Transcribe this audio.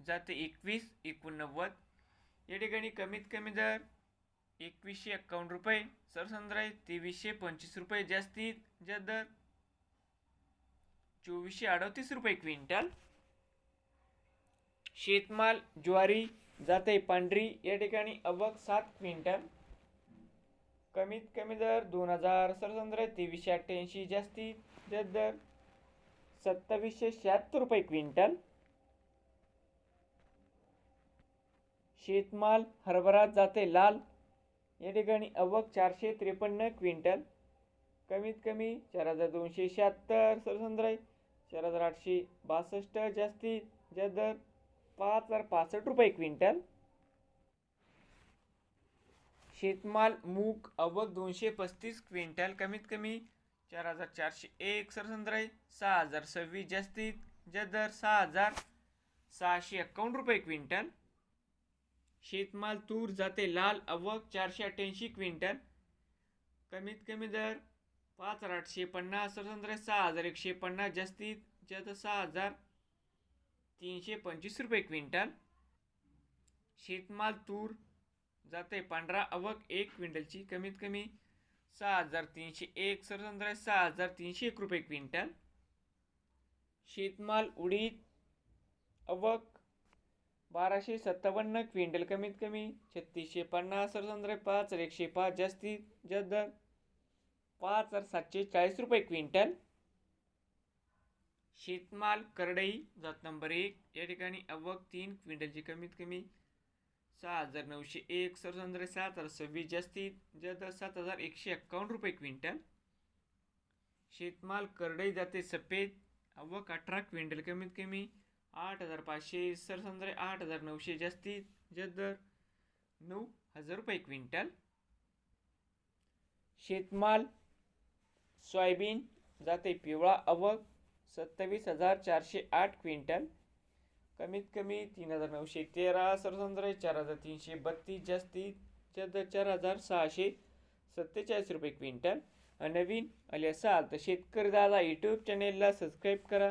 जाते एकवीस एकोणनव्वद. या ठिकाणी कमीत कमी दर एकवीसशे एक्कावन्न रुपये सरसंद्राय तेवीसशे पंचवीस रुपये जास्तीत ज्या दर चोवीसशे अडतीस रुपये क्विंटल. शेतमाल ज्वारी जाते पांढरी. या ठिकाणी अवक सात क्विंटल. कमीत कमी दर दोन हजार सरसंद्राय तेवीसशे अठ्ठ्याऐंशी जास्तीत ज्या दर सत्तावीसशे शहात्तर रुपये क्विंटल. शेतमाल हरभरा जाते लाल. या ठिकाणी अवक चारशे त्रेपन्न क्विंटल. कमीत कमी चार हजार दोनशे शहात्तर सरसंद्र चार हजार आठशे बासष्ट जास्तीत जास्त दर पाच हजार पासष्ट रुपये क्विंटल. शेतमाल मूग अवक दोनशे पस्तीस क्विंटल. कमीत कमी चार हजार चारशे एक सरसंद्र सहा हजार सव्वीस जास्तीत जास्त दर सहा हजार सहाशे एक्कावन्न रुपये क्विंटल. शेतमाल तूर जाते लाल अवक चारशे अठ्ठ्याऐंशी क्विंटल. कमीत कमी दर पाच हजार आठशे पन्नास स्वतंत्र सहा हजार एकशे पन्नास जास्तीत जास्त सहा हजार तीनशे पंचवीस रुपये क्विंटल. शेतमाल तूर जाते पांढरा अवक एक क्विंटलची कमीत कमी सहा हजार तीनशे एक स्वतंत्र सहा हजार तीनशे एक रुपये क्विंटल. शेतमाल उडीद अवक बाराशे सत्तावन्न क्विंटल कमीत कमी छत्तीसशे पन्नास सरसंद्र पाच हजार एकशे पाच जास्तीत जास्त दर पाच हजार सातशे चाळीस रुपये क्विंटल. शेतमाल करडई जात नंबर एक या ठिकाणी अवक तीन क्विंटलची कमीत कमी सहा हजार नऊशे एक सरसंद्र सात हजार सव्वीस जास्तीत जास्त सात हजार एकशे एक्कावन्न रुपये क्विंटल. शेतमाल करडई जाते सफेद अवक अठरा क्विंटल कमीत कमी आठ हजार पाचशे सरसंद्र आठ हजार नऊशे जास्तीत जास्त दर नऊ हजार रुपये क्विंटल. शेतमाल सोयाबीन जाते पिवळा अवक सत्तावीस हजार चारशे आठ क्विंटल. कमीत कमी तीन हजार नऊशे तेरा सरसंद्र चार हजार तीनशे बत्तीस जास्तीत जास्त चार हजार सहाशे सत्तेचाळीस रुपये क्विंटल. नवीन आले असाल तर शेतकरी दादा यूट्यूब चॅनेलला सबस्क्राईब करा.